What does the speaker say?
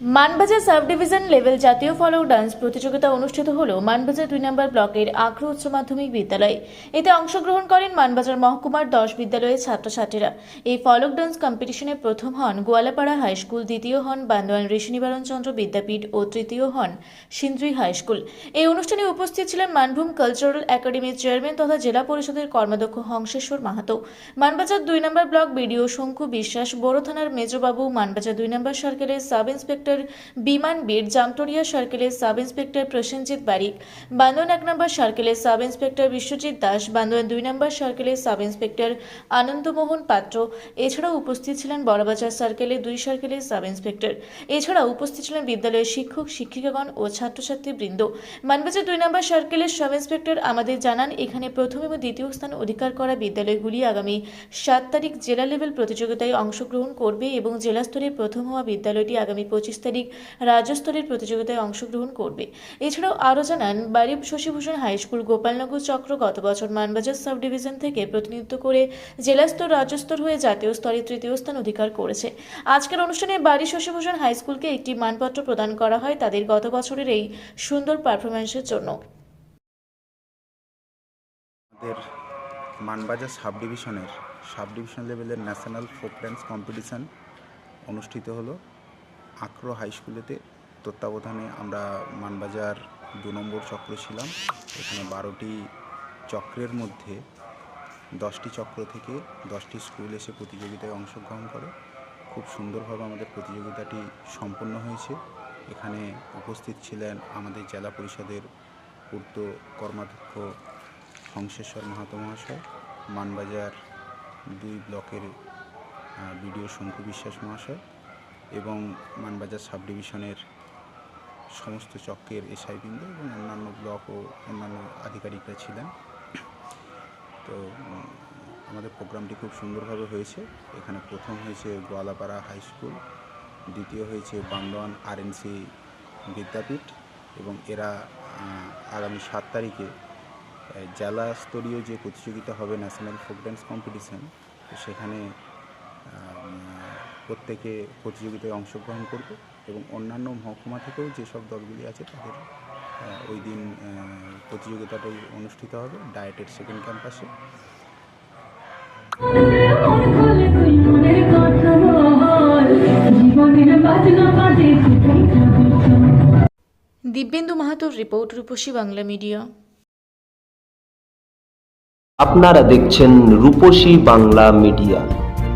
Manbazar sub division level জাতীয় ফলোক dance প্রতিযোগিতা অনুষ্ঠিত হল মানবাজার দুই নম্বর ব্লকের আগ্রহ উচ্চ মাধ্যমিক বিদ্যালয়ে। এতে অংশগ্রহণ করেন মানবাজার মহকুমার দশ বিদ্যালয়ের ছাত্রছাত্রীরা। এই ফলক ডান্স কম্পিটিশনে প্রথম হন গোয়ালাপাড়া হাইস্কুল দ্বিতীয় হন বান্দোয়ান ঋষি নিবারণ চন্দ্র বিদ্যাপীঠ ও তৃতীয় হন সিন্দ্রি হাই স্কুল। এই অনুষ্ঠানে উপস্থিত ছিলেন মানভূম কালচারাল একাডেমির চেয়ারম্যান তথা জেলা পরিষদের কর্মাধ্যক্ষ হংসেশ্বর মাহাতো। মানবাজার দুই নম্বর ব্লক বিডিও শঙ্কু বিশ্বাস, বড় থানার মেজবাবু মানবাজার দুই নম্বর সার্কেলের সাব ইন্সপেক্টর বিমান বীর জামতরিয়া সার্কেলের সাব ইন্সপেক্টর প্রসেনজিৎ বারিক, বান্দোয়ান এক নম্বর সার্কেলের সাব ইন্সপেক্টর বিশ্বজিৎ দাস, বান্দোয়ান দুই নম্বর সার্কেলের সাব ইন্সপেক্টর আনন্দমোহন পাত্র, এছাড়াও উপস্থিত ছিলেন বড়বাজার সার্কেলের দুই সার্কেলের সাব ইন্সপেক্টর। এছাড়াও উপস্থিত ছিলেন বিদ্যালয়ের শিক্ষক, শিক্ষিকাগণ ও ছাত্রছাত্রী বৃন্দ মানবাজার দুই নম্বর সার্কেলের সাব ইন্সপেক্টর আমাদের জানান, এখানে প্রথম এবং দ্বিতীয় স্থান অধিকার করা বিদ্যালয়গুলি আগামী সাত তারিখ জেলা লেভেল প্রতিযোগিতায় অংশগ্রহণ করবে এবং জেলা স্তরে প্রথম হওয়া বিদ্যালয়টি আগামী পঁচিশ তারিখ রাজ্য স্তরের প্রতিযোগিতায় অংশগ্রহণ করবে। এছাড়াও আরও জানান বাড়ি শশীভূষণ হাই স্কুল গোপালনগর চক্র গত বছর মানবাজার সাব ডিভিশন থেকে প্রতিনিধিত্ব করে জেলা স্তর রাজ্য স্তর হয়ে জাতীয় স্তরে তৃতীয় স্থান অধিকার করেছে। আজকের অনুষ্ঠানে বাড়ি শশীভূষণ হাই স্কুলকে একটি মানপত্র প্রদান করা হয় তাদের গত বছরের এই সুন্দর পারফরমেন্সের জন্য। মানবাজার সাব ডিভিশনের সাব ডিভিশন লেভেলের ন্যাশনাল ফোক ড্যান্স কম্পিটিশান অনুষ্ঠিত হলো। আক্রো হাই স্কুলেতে তত্ত্বাবধানে আমরা মানবাজার দু নম্বর চক্র ছিলাম। এখানে বারোটি চক্রের মধ্যে দশটি চক্র থেকে দশটি স্কুল এসে প্রতিযোগিতায় অংশগ্রহণ করে। খুব সুন্দরভাবে আমাদের প্রতিযোগিতাটি সম্পন্ন হয়েছে। এখানে উপস্থিত ছিলেন আমাদের জেলা পরিষদের পূর্ত কর্মাধ্যক্ষ হংসেশ্বর মাহাতো মহাশয়, মানবাজার দুই ব্লকের বিডিও শঙ্কু বিশ্বাস মহাশয় এবং মানবাজার সাব ডিভিশনের সমস্ত চক্রের এসআই এসআইবৃন্দ এবং অন্যান্য ব্লক ও অন্যান্য আধিকারিকরা ছিলেন। তো আমাদের প্রোগ্রামটি খুব সুন্দরভাবে হয়েছে। এখানে প্রথম হয়েছে গোয়ালাপাড়া হাই স্কুল, দ্বিতীয় হয়েছে বান্দোয়ান আরএনসি বিদ্যাপীঠ এবং এরা আগামী সাত তারিখে জেলা স্তরীয় যে প্রতিযোগিতা হবে ন্যাশনাল ফোক ড্যান্স কম্পিটিশান সেখানে প্রত্যেকে প্রতিযোগিতায় অংশগ্রহণ করবে এবং অন্যান্য মহকুমা থেকেও যেসব দলগুলি আছে তাদের ওই দিন প্রতিযোগিতাটাই অনুষ্ঠিত হবে ডায়েটের সেকেন্ড ক্যাম্পাসে। দিব্যেন্দু মাহাতোর রিপোর্ট রূপসী বাংলা মিডিয়া। আপনারা দেখছেন রূপসী বাংলা মিডিয়া।